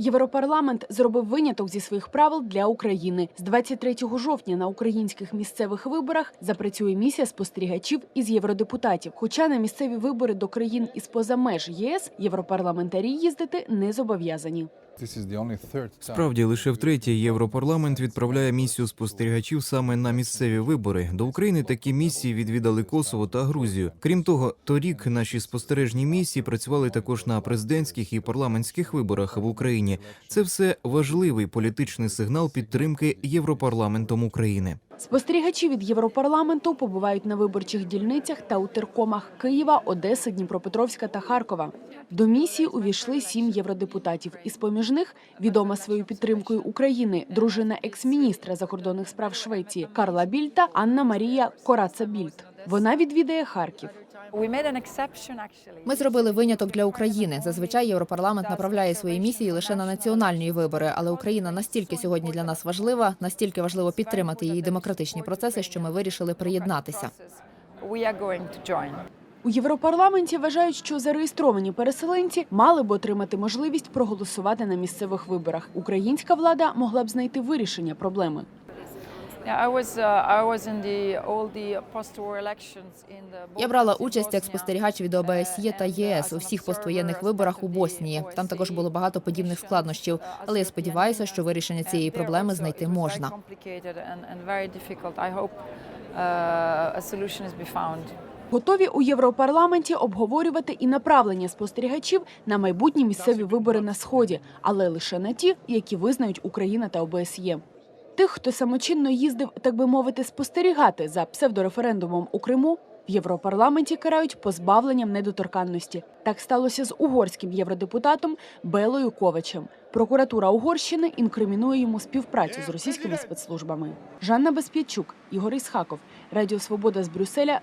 Європарламент зробив виняток зі своїх правил для України. З 23 жовтня на українських місцевих виборах запрацює місія спостерігачів із євродепутатів. Хоча на місцеві вибори до країн із поза меж ЄС європарламентарі їздити не зобов'язані. Справді, лише втретє Європарламент відправляє місію спостерігачів саме на місцеві вибори. До України такі місії відвідали Косово та Грузію. Крім того, торік наші спостережні місії працювали також на президентських і парламентських виборах в Україні. Це все важливий політичний сигнал підтримки Європарламентом України. Спостерігачі від Європарламенту побувають на виборчих дільницях та у теркомах Києва, Одеси, Дніпропетровська та Харкова. До місії увійшли сім євродепутатів. Із поміж них відома своєю підтримкою України дружина екс-міністра закордонних справ Швеції Карла Більта Анна Марія Кораца Більт. Вона відвідає Харків. Ми зробили виняток для України. Зазвичай Європарламент направляє свої місії лише на національні вибори, але Україна настільки сьогодні для нас важлива, настільки важливо підтримати її демократичні процеси, що ми вирішили приєднатися. У Європарламенті вважають, що зареєстровані переселенці мали б отримати можливість проголосувати на місцевих виборах. Українська влада могла б знайти вирішення проблеми. Я брала участь як спостерігач від ОБСЄ та ЄС у всіх поствоєнних виборах у Боснії. Там також було багато подібних складнощів, але я сподіваюся, що вирішення цієї проблеми знайти можна. Готові у Європарламенті обговорювати і направлення спостерігачів на майбутні місцеві вибори на сході, але лише на ті, які визнають Україна та ОБСЄ. Тих, хто самочинно їздив, так би мовити, спостерігати за псевдореферендумом у Криму, в Європарламенті карають позбавленням недоторканності. Так сталося з угорським євродепутатом Белою Ковачем. Прокуратура Угорщини інкримінує йому співпрацю з російськими спецслужбами. Жанна Безп'ячук, Ігор Ісхаков, Радіо Свобода з Брюсселя,